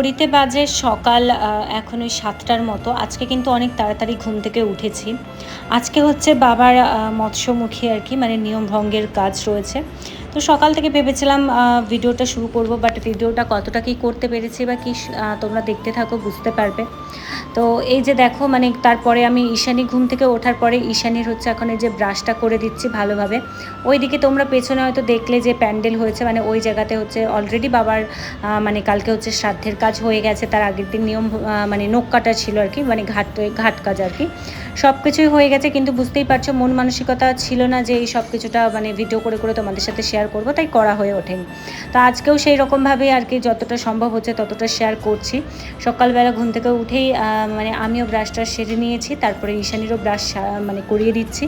ঘড়িতে বাজে সকাল এখন ওই সাতটার মতো। আজকে কিন্তু অনেক তাড়াতাড়ি ঘুম থেকে উঠেছি। আজকে হচ্ছে বাবার মৎস্যমুখী আর কি মানে নিয়ম ভঙ্গের কাজ রয়েছে। তো সকাল থেকে ভেবেছিলাম ভিডিওটা শুরু করব বাট ভিডিওটা কতটা কি করতে পেরেছি বা কি তোমরা দেখতে থাকো, বুঝতে পারবে। তো এই যে দেখো মানে তারপরে আমি ঈশানী ঘুম থেকে ওঠার পরে ঈশানীর হচ্ছে এখন এই যে ব্রাশটা করে দিচ্ছি ভালোভাবে। ওইদিকে তোমরা পেছনে হয়তো দেখলে যে প্যান্ডেল হয়েছে মানে ওই জায়গাতে হচ্ছে অলরেডি বাবার মানে কালকে হচ্ছে শ্রাদ্ধের কাজ হয়ে গেছে, তার আগের দিন নিয়ম মানে নখ কাটা ছিল আর কি মানে ঘাট ঘাট কাজ আর কি। সব কিছুই হয়ে গেছে, কিন্তু বুঝতেই পারছ মন মানসিকতা ছিল না যে এই সব কিছুটা মানে ভিডিও করে করে তোমাদের সাথে শেয়ার করব, তাই করা হয়ে ওঠেনি। তো আজকেও সেই রকমভাবে আর কি যতটা সম্ভব হচ্ছে ততটা শেয়ার করছি। সকালবেলা ঘুম থেকে উঠেই মানে আমিও ব্রাশটা সেরে নিয়েছি, তারপরে ঈশানিরও ব্রাশ মানে করিয়ে দিচ্ছি।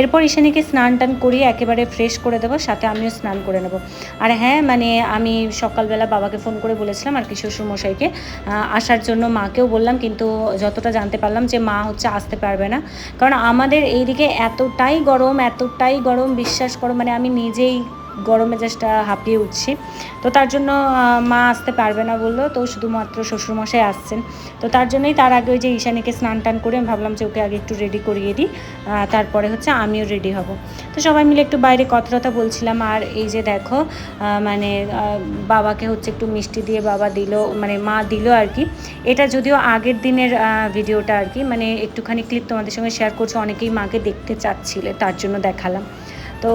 এরপর ঈশানিকে স্নান টান করিয়ে একেবারে ফ্রেশ করে দেবো, সাথে আমিও স্নান করে নেব। আর হ্যাঁ মানে আমি সকালবেলা বাবাকে ফোন করে বলেছিলাম আর কি শ্বশুরমশাইকে আসার জন্য মাকেও বললাম, কিন্তু যতটা জানতে পারলাম যে মা হচ্ছে আসতে পারবে না। কারণ আমাদের এইদিকে এতটাই গরম এতটাই গরম, বিশ্বাস করো মানে আমি নিজেই গরমে জাস্ট হাঁপিয়ে উঠছি। তো তার জন্য মা আসতে পারবে না বলল। তো শুধুমাত্র শ্বশুরমশাই আসছেন। তো তার জন্যই তার আগে ওই যে ঈশানীকে স্নান টান করে আমি ভাবলাম যে ওকে আগে একটু রেডি করিয়ে দিই। তারপরে হচ্ছে আমিও রেডি হব। তো সবাই মিলে একটু বাইরে কথা টথা বলছিলাম। আর এই যে দেখো মানে বাবাকে হচ্ছে একটু মিষ্টি দিয়ে বাবা দিল মানে মা দিল আর কি। এটা যদিও আগের দিনের ভিডিওটা আর কি। মানে একটুখানি ক্লিপ তোমাদের সঙ্গে শেয়ার করছ। অনেকেই মাকে দেখতে চাচ্ছিলে, তার জন্য দেখালাম। তো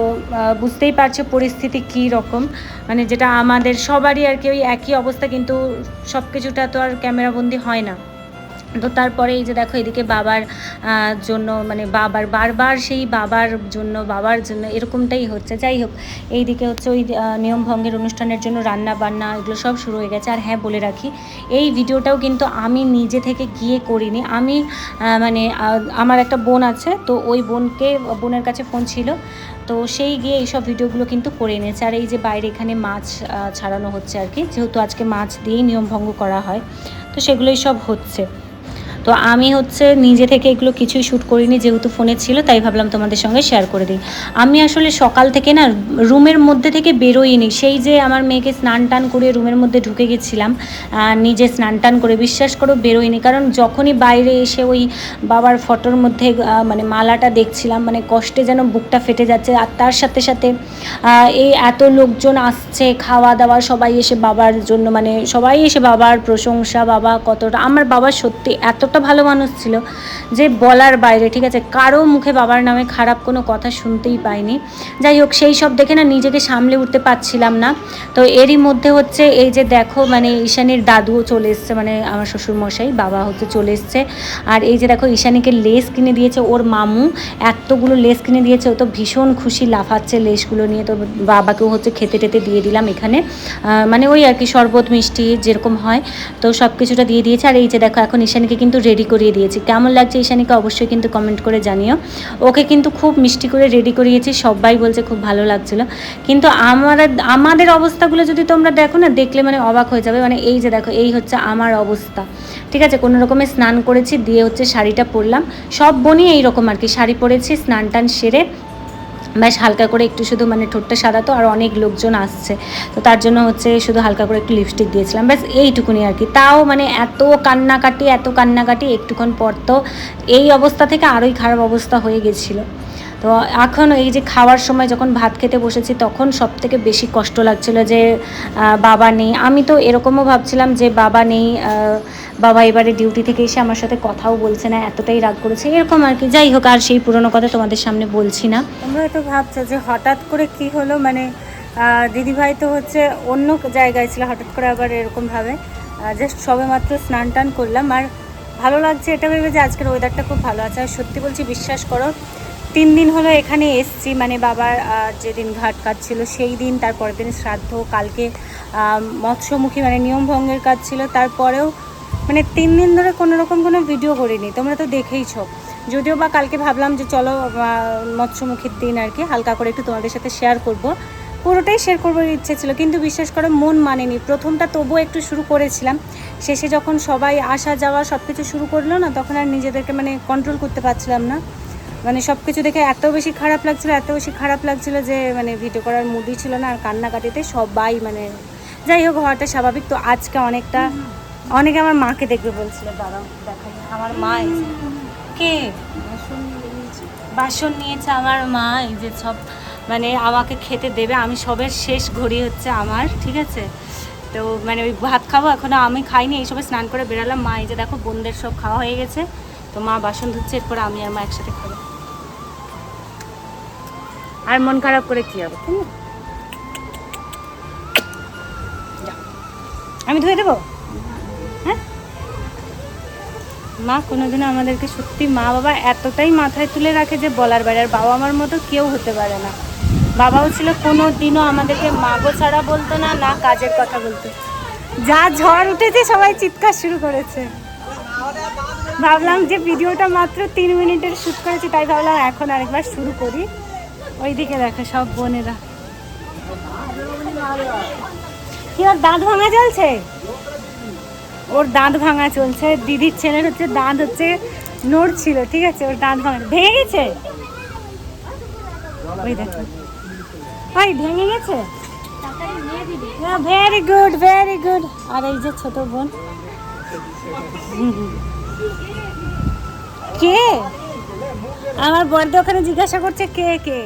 বুঝতেই পারছ পরিস্থিতি কী রকম। মানে যেটা আমাদের সবারই আর কি, ওই একই অবস্থা, কিন্তু সব কিছুটা তো আর ক্যামেরাবন্দি হয় না। তো তারপরে এই যে দেখো, এদিকে বাবার জন্য মানে বাবার, বারবার সেই বাবার জন্য বাবার জন্য এরকমটাই হচ্ছে। যাই হোক, এইদিকে হচ্ছে ওই নিয়ম ভঙ্গের অনুষ্ঠানের জন্য রান্না বান্না এগুলো সব শুরু হয়ে গেছে। আর হ্যাঁ বলে রাখি, এই ভিডিওটাও কিন্তু আমি নিজে থেকে গিয়ে করিনি। আমি মানে আমার একটা বোন আছে, তো ওই বোনকে, বোনের কাছে ফোন ছিল। তো সেই গিয়ে এইসব ভিডিওগুলো কিন্তু করে এনেছে। আর এই যে বাইরে এখানে মাছ ছাড়ানো হচ্ছে আর কি, যেহেতু আজকে মাছ দিয়েই নিয়ম ভঙ্গ করা হয়, তো সেগুলোই সব হচ্ছে। তো আমি হচ্ছে নিজে থেকে এগুলো কিছুই শ্যুট করিনি, যেহেতু ফোনে ছিল, তাই ভাবলাম তোমাদের সঙ্গে শেয়ার করে দিই। আমি আসলে সকাল থেকে না রুমের মধ্যে থেকে বেরোইনি, সেই যে আমার মেয়েকে স্নান টান করে রুমের মধ্যে ঢুকে গেছিলাম নিজে স্নান টান করে বিশ্বাস করো বেরোইনি, কারণ যখনই বাইরে এসে ওই বাবার ফটোর মধ্যে মানে মালাটা দেখছিলাম মানে কষ্টে যেন বুকটা ফেটে যাচ্ছে, আর তার সাথে সাথে এই এত লোকজন আসছে খাওয়া দাওয়া সবাই এসে বাবার জন্য মানে সবাই এসে বাবার প্রশংসা, বাবা কতটা, আমার বাবা সত্যি এতটা ভালো মানুষ ছিল, যে বলার বাইরে, ঠিক আছে? কারও মুখে বাবার নামে খারাপ কোনো কথা শুনতেই পাইনি। যাই হোক, সেই সব দেখে না নিজেকে সামলে উঠতে পারছিলাম না। তো এরই মধ্যে হচ্ছে এই যে দেখো মানে ঈশানীর দাদুও চলে এসছে মানে আমার শ্বশুরমশাই, বাবা হচ্ছে চলে এসছে। আর এই যে দেখো, ঈশানীকে লেস কিনে দিয়েছে ওর মামু, এতগুলো লেস কিনে দিয়েছে, ও তো ভীষণ খুশি, লাফাচ্ছে লেসগুলো নিয়ে। তো বাবাকেও হচ্ছে খেতে টেতে দিয়ে দিলাম এখানে। মানে ওই আর কি, শরবত, মিষ্টি, যেরকম হয়, তো সব কিছুটা দিয়ে দিয়েছে। আর এই যে দেখো, এখন ঈশানীকে কিন্তু রেডি করিয়ে দিয়েছি। কেমন লাগছে ঈশানীকে অবশ্যই কিন্তু কমেন্ট করে জানিও। ওকে কিন্তু খুব মিষ্টি করে রেডি করিয়েছি, সবাই বলছে খুব ভালো লাগছিল। কিন্তু আমার, আমাদের অবস্থাগুলো যদি তোমরা দেখো না, দেখলে মানে অবাক হয়ে যাবে। মানে এই যে দেখো, এই হচ্ছে আমার অবস্থা। ঠিক আছে, কোনো রকমে স্নান করেছি, দিয়ে হচ্ছে শাড়িটা পরলাম। সব বোনই এইরকম আর কি। শাড়ি পরেছি স্নান টান সেরে ব্যাস হালকা করে একটু শুধু মানে ঠোঁটটা সাদা তো আর অনেক লোকজন আসছে। তো তার জন্য হচ্ছে শুধু হালকা করে একটু লিপস্টিক দিয়েছিলাম। ব্যাস এইটুকুনি আর কি। তাও মানে এত কান্নাকাটি এত কান্নাকাটি, একটুক্ষণ পর তো এই অবস্থা থেকে আরোই খারাপ অবস্থা হয়ে গেছিল। তো এখন এই যে খাওয়ার সময় যখন ভাত খেতে বসেছি, তখন সব থেকে বেশি কষ্ট লাগছিল যে বাবা নেই। আমি তো এরকমও ভাবছিলাম যে, বাবা নেই বাবা এবারে ডিউটি থেকে এসে আমার সাথে কথাও বলছে না, এতটাই রাগ করেছে। এরকম আর কি। যাই হোক, আর সেই পুরনো কথা তোমাদের সামনে বলছি না। তোমরা তো ভাবছ যে, হঠাৎ করে কি হলো? মানে দিদিভাই তো হচ্ছে অন্য জায়গায় ছিল, হঠাৎ করে আবার এরকমভাবে জাস্ট সবে মাত্র স্নান টান করলাম। আর ভালো লাগছে এটা ভেবে যে, আজকের ওয়েদারটা খুব ভালো আছে। আর সত্যি বলছি, বিশ্বাস করো তিন দিন হলো এখানে এসছি মানে বাবার যেদিন ঘাট কাজ ছিল সেই দিন, তারপরের দিন শ্রাদ্ধ, কালকে মৎস্যমুখী মানে নিয়ম ভঙ্গের কাজ ছিল, তারপরেও মানে তিন দিন ধরে কোনো রকম কোনো ভিডিও করিনি, তোমরা তো দেখেইছো। যদিও বা কালকে ভাবলাম যে চলো মৎস্যমুখীর দিন আর কি, হালকা করে একটু তোমাদের সাথে শেয়ার করব। পুরোটাই শেয়ার করবার ইচ্ছে ছিল, কিন্তু বিশ্বাস করো মন মানেনি। প্রথমটা তবুও একটু শুরু করেছিলাম। শেষে যখন সবাই আসা যাওয়া সব কিছু শুরু করল না, তখন আর নিজেদেরকে মানে কন্ট্রোল করতে পারছিলাম না। মানে সব কিছু দেখে এত বেশি খারাপ লাগছিল, এত বেশি খারাপ লাগছিল যে মানে ভিডিও করার মুডই ছিল না আর কান্নাকাটিতে সবাই মানে যাই হোক, হওয়াটা স্বাভাবিক। তো আজকে অনেকটা, অনেকে আমার মাকে দেখবে বলছিল আমার মা। কে? বাসন নিয়েছে আমার মা, এই যে সব মানে আমাকে খেতে দেবে, আমি সবের শেষ ঘড়ি হচ্ছে আমার, ঠিক আছে? তো মানে ওই ভাত খাব, এখনও আমি খাইনি, এই সবে স্নান করে বেরালাম। মা এই যে দেখো, বোনদের সব খাওয়া হয়ে গেছে। তো মা বাসন ধুচ্ছে, এরপর আমি আর মা একসাথে খাব। আর মন খারাপ করে কি হবে আমি ধুয়ে দেবো? হ্যাঁ? মা কোনোদিনও আমাদেরকে সত্যি মা বাবা এতটাই মাথায় তুলে রাখে যে বলার বাইরে, আর বাবা আমার মতো কেউ হতে পারে না। বাবাও ছিল কোনো দিনও আমাদেরকে মাগো ছাড়া বলতো না না কাজের কথা বলতো। যা ঝড় উঠেছে, সবাই চিৎকার শুরু করেছে। ভাবলাম যে ভিডিওটা মাত্র তিন মিনিটের শ্যুট করেছি, তাই ভাবলাম এখন আরেকবার শুরু করি। ওইদিকে দেখো সব বোনেরা। কি ওর দাঁত ভাঙা চলছে? ওর দাঁত ভাঙা চলছে। দিদির ছেলের হচ্ছে দাঁত হচ্ছে নড়ছিল, ঠিক আছে? ওর দাঁত ভাঙা ভেঙে গেছে? ওই দেখো। ওই, ভেঙে গেছে? ভেরি গুড ভেরি গুড আর এই যে ছোট বোন। কে? আমার বর্দ ওখানে জিজ্ঞাসা করছে কে কে?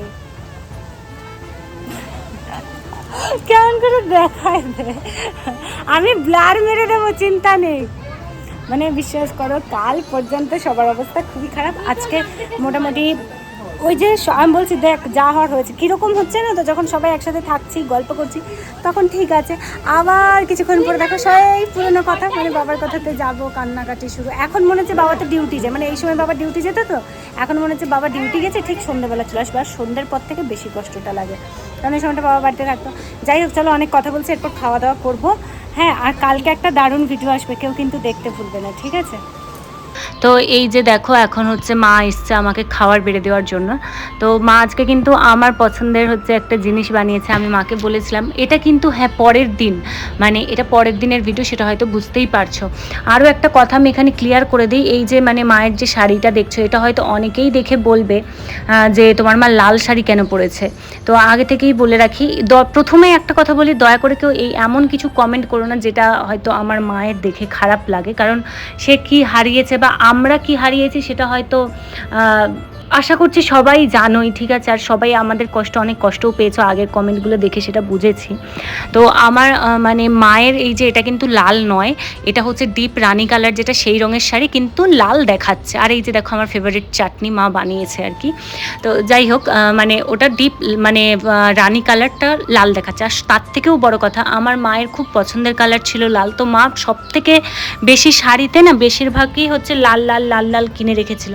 কেমন করে দেখায় আমি ব্লার মেরে দেবো, চিন্তা নেই। মানে বিশ্বাস করো, কাল পর্যন্ত সবার অবস্থা খুবই খারাপ। আজকে মোটামুটি ওই যে আমি বলছি, দেখ, যা হওয়ার হয়েছে। কীরকম হচ্ছে না তো? যখন সবাই একসাথে থাকছি, গল্প করছি, তখন ঠিক আছে। আবার কিছুক্ষণ পরে দেখো, সেই পুরোনো কথা মানে বাবার কথাতে যাব, কান্নাকাটি শুরু। এখন মনে হচ্ছে বাবা তো ডিউটি যায়। মানে এই সময় বাবা ডিউটি যেত তো? এখন মনে হচ্ছে বাবা ডিউটি গেছে, ঠিক সন্ধ্যেবেলা চলে আসবে। আর সন্ধ্যের পর থেকে বেশি কষ্টটা লাগে। এই সময়টা বাবা বাড়িতে থাকতো। যাই হোক, চলো অনেক কথা বলছি, এরপর খাওয়া দাওয়া করব। হ্যাঁ আর কালকে একটা দারুণ ভিডিও আসবে, কেউ কিন্তু দেখতে ভুলবে না, ঠিক আছে? তো এই যে দেখো, এখন হচ্ছে মা এসছে আমাকে খাবার বেড়ে দেওয়ার জন্য। তো মা আজকে কিন্তু আমার পছন্দের হচ্ছে একটা জিনিস বানিয়েছে, আমি মাকে বলেছিলাম, এটা কিন্তু হ্যাঁ পরের দিন। মানে এটা পরের দিনের ভিডিও সেটা হয়তো বুঝতেই পারছ। আরও একটা কথা আমি এখানে ক্লিয়ার করে দিই, এই যে মানে মায়ের যে শাড়িটা দেখছ, এটা হয়তো অনেকেই দেখে বলবে যে তোমার মা লাল শাড়ি কেন পরেছে? তো আগে থেকেই বলে রাখি প্রথমে একটা কথা বলি, দয়া করে কেউ এই এমন কিছু কমেন্ট করো না, যেটা হয়তো আমার মায়ের দেখে খারাপ লাগে। কারণ সে কি হারিয়েছে বা আমরা কি হারিয়েছি সেটা হয়তো আশা করছি সবাই জানোই, ঠিক আছে? আর সবাই আমাদের কষ্ট, অনেক কষ্টও পেয়েছ। আগের কমেন্টগুলো দেখে সেটা বুঝেছি। তো আমার মানে মায়ের এই যে এটা কিন্তু লাল নয়, এটা হচ্ছে ডিপ রানি কালার, যেটা সেই রঙের শাড়ি, কিন্তু লাল দেখাচ্ছে। আর এই যে দেখো আমার ফেভারিট চাটনি মা বানিয়েছে আর কি। তো যাই হোক মানে ওটা ডিপ মানে রানি কালারটা লাল দেখাচ্ছে। আর তার থেকেও বড় কথা, আমার মায়ের খুব পছন্দের কালার ছিল লাল। তো মা সব থেকে বেশি শাড়িতে না, বেশিরভাগই হচ্ছে লাল লাল লাল লাল কিনে রেখেছিল।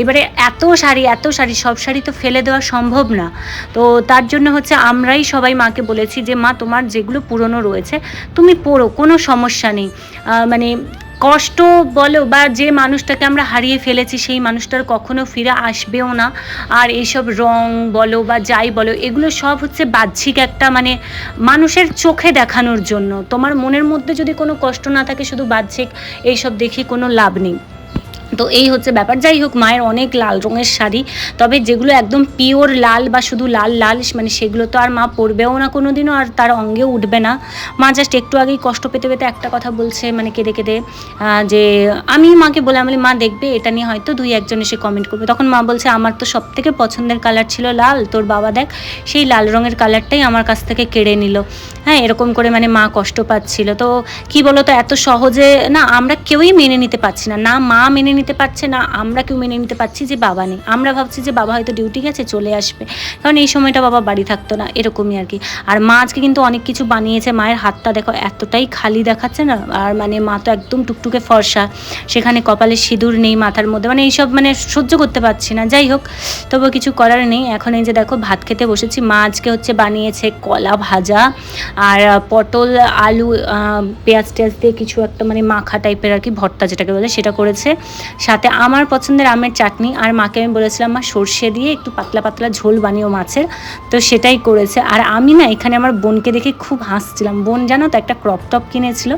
এবারে এত শাড়ি এত শাড়ি, সব শাড়ি তো ফেলে দেওয়া সম্ভব না। তো তার জন্য হচ্ছে আমরাই সবাই মাকে বলেছি যে, মা, তোমার যেগুলো পুরনো রয়েছে, তুমি পড়ো কোনো সমস্যা নেই। মানে কষ্ট বলো বা যে মানুষটাকে আমরা হারিয়ে ফেলেছি, সেই মানুষটার কখনো ফিরে আসবেও না। আর এইসব রং বলো বা যাই বলো, এগুলো সব হচ্ছে বাহ্যিক একটা মানে মানুষের চোখে দেখানোর জন্য। তোমার মনের মধ্যে যদি কোনো কষ্ট না থাকে, শুধু বাহ্যিক এইসব দেখে কোনো লাভ নেই। তো এই হচ্ছে ব্যাপার। যাই হোক, মায়ের অনেক লাল রঙের শাড়ি, তবে যেগুলো একদম পিওর লাল বা শুধু লাল লাল মানে সেগুলো তো আর মা পরবেও না কোনো দিনও আর তার অঙ্গেও উঠবে না। মা জাস্ট একটু আগেই কষ্ট পেতে পেতে একটা কথা বলছে মানে কেঁদে কেঁদে যে আমি মাকে বলে আমি মা, দেখবে, এটা নিয়ে হয়তো দুই একজন এসে কমেন্ট করবে। তখন মা বলছে, আমার তো সব থেকে পছন্দের কালার ছিল লাল, তোর বাবা দেখ, সেই লাল রঙের কালারটাই আমার কাছ থেকে কেড়ে নিল। হ্যাঁ এরকম করে মানে মা কষ্ট পাচ্ছিল। তো কি বলো তো এত সহজে না, আমরা কেউই মেনে নিতে পারছি না। না, মা মেনে নিতে পারছে না, আমরা কেউ মেনে নিতে পারছি যে বাবা নেই। আমরা ভাবছি যে বাবা হয়তো ডিউটি গেছে, চলে আসবে। কারণ এই সময়টা বাবা বাড়ি থাকতো না, এরকমই আর কি। আর মা আজকে কিন্তু অনেক কিছু বানিয়েছে, মায়ের হাতটা দেখো এতটাই খালি দেখাচ্ছে না, আর মানে মা তো একদম টুকটুকে ফর্সা। সেখানে কপালে সিঁদুর নেই মাথার মধ্যে মানে এইসব মানে সহ্য করতে পারছি না, যাই হোক। তবু কিছু করার নেই, এখন এই যে দেখো ভাত খেতে বসেছি, মা আজকে হচ্ছে বানিয়েছে কলা ভাজা আর পটল, আলু পেঁয়াজ টেয়াজ দিয়ে কিছু একটা মানে মাখা টাইপের আর কি ভর্তা যেটাকে বলে সেটা করেছে। সাথে আমার পছন্দের আমের চাটনি। আর মাকে আমি বলেছিলাম, মা, সর্ষে দিয়ে একটু পাতলা পাতলা ঝোল বানিয়েও মাছের। তো সেটাই করেছে। আর আমি না এখানে আমার বোনকে দেখে খুব হাসছিলাম। বোন জানো তো একটা ক্রপ টপ কিনেছিল।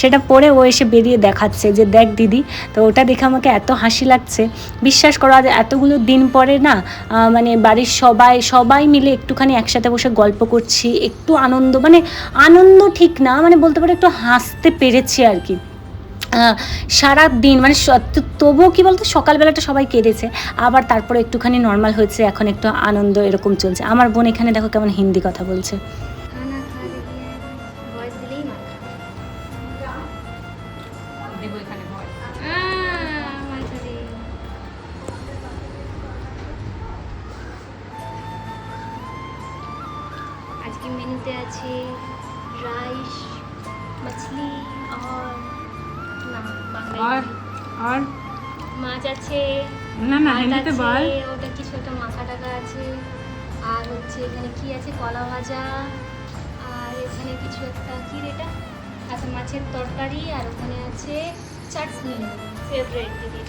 সেটা পরে ও এসে বেরিয়ে দেখাচ্ছে যে, দেখ দিদি, তো ওটা দেখে আমাকে এত হাসি লাগছে। বিশ্বাস করো, আজ এতগুলো দিন পরে না মানে বাড়ির সবাই সবাই মিলে একটুখানি একসাথে বসে গল্প করছি। একটু আনন্দ মানে আনন্দ ঠিক না মানে বলতে পারো একটু হাসতে পেরেছি আর কি। সারা দিন মানে তবুও কী বলতো, সকালবেলাটা সবাই কেটেছে আবার তারপরে একটুখানি নর্মাল হয়েছে, এখন একটু আনন্দ এরকম চলছে। আমার বোন এখানে দেখো কেমন হিন্দি কথা বলছে। আজকে মেনুতে আছে রাইস মাছলি আর না বাঙালি আর? মাছ আছে না ভাত আছে, ওটা কিছু একটা মাখা টাকা আছে। আর হচ্ছে এখানে কি আছে? কলা ভাজা। আর এখানে কিছু একটা কি এটা? আচ্ছা মাছের তরকারি আর ওখানে আছে চাটনি ফেভারিট দিদি।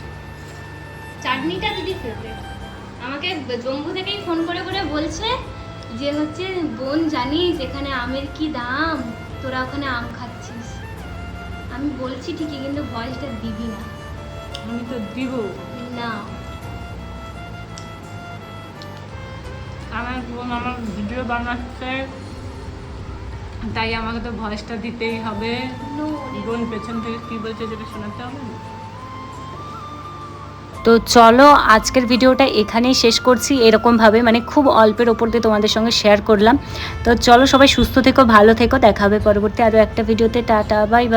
চাটনিটা দিদি ফেভারিট আমাকে জম্মু থেকেই ফোন করে করে বলছে যে হচ্ছে বোন জানিস এখানে আমের কি দাম? তোরা ওখানে আম খাচ্ছিস? আমি বলছি ঠিকই কিন্তু ভয়েসটা দিবি না। আমি তো দিব। না। আমার বোন আমার ভিডিও বানাচ্ছে তাই আমাকে তো ভয়েসটা দিতেই হবে। বোন পেছন থেকে কি বলছে যেটা শোনাতে হবে না? তো চলো আজকের ভিডিওটা এখানেই শেষ করছি। এরকমভাবে মানে খুব অল্পের ওপর দিয়ে তোমাদের সঙ্গে শেয়ার করলাম। তো চলো সবাই সুস্থ থেকো ভালো থেকো। দেখা হবে পরবর্তী আরও একটা ভিডিওতে টাটা বাই বাই